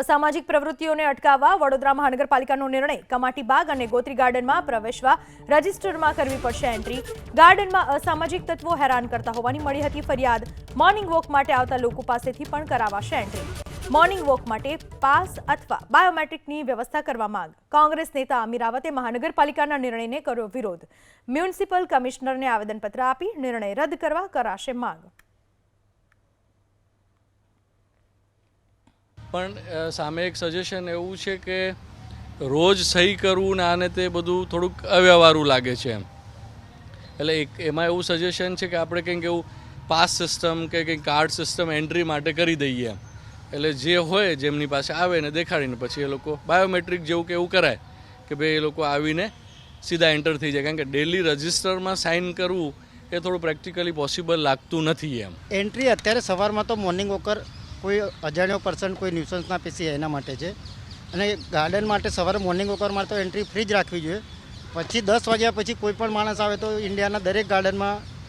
અસામાજિક પ્રવૃત્તિઓને અટકાવવા વડોદરા મહાનગરપાલિકાનો નિર્ણય કમાટી બાગ અને ગોત્રી ગાર્ડનમાં પ્રવેશવા રજિસ્ટરમાં કરવી પડશે એન્ટ્રી. ગાર્ડનમાં અસામાજિક તત્વો હેરાન કરતા હોવાની મળી હતી ફરિયાદ. મોર્નિંગ વોક માટે આવતા લોકો પાસેથી પણ કરાવાશે એન્ટ્રી. મોર્નિંગ વોક માટે પાસ અથવા બાયોમેટ્રિકની વ્યવસ્થા કરવા માંગ. કોંગ્રેસ નેતા અમીર રાવતે મહાનગરપાલિકાના નિર્ણયને કર્યો વિરોધ. મ્યુનિસિપલ કમિશનરને આવેદનપત્ર આપી નિર્ણય રદ કરવા કરાશે માંગ. પણ સામે એક સજેશન એવું છે કે રોજ સહી કરવું ને આને તે બધું થોડુંક અવ્યવહારું લાગે છે એમ. એટલે એક, એમાં એવું સજેશન છે કે આપણે કંઈક એવું પાસ સિસ્ટમ કે કંઈક કાર્ડ સિસ્ટમ એન્ટ્રી માટે કરી દઈએ એમ. એટલે જે હોય જેમની પાસે આવે ને દેખાડીને પછી એ લોકો બાયોમેટ્રિક જેવું કે એવું કરાય કે ભાઈ એ લોકો આવીને સીધા એન્ટર થઈ જાય. કારણ કે ડેલી રજિસ્ટરમાં સાઇન કરવું એ થોડું પ્રેક્ટિકલી પોસિબલ લાગતું નથી એમ. એન્ટ્રી અત્યારે સવારમાં તો મોર્નિંગ વોકર કોઈ અજાણ્યો પર્સન કોઈ ન્યુસન્સના પીસી એના માટે છે. અને ગાર્ડન માટે સવારે મોર્નિંગ વોકર માટે તો એન્ટ્રી ફ્રી જ રાખવી જોઈએ. પછી દસ વાગ્યા પછી કોઈ પણ માણસ આવે તો ઇન્ડિયાના દરેક ગાર્ડનમાં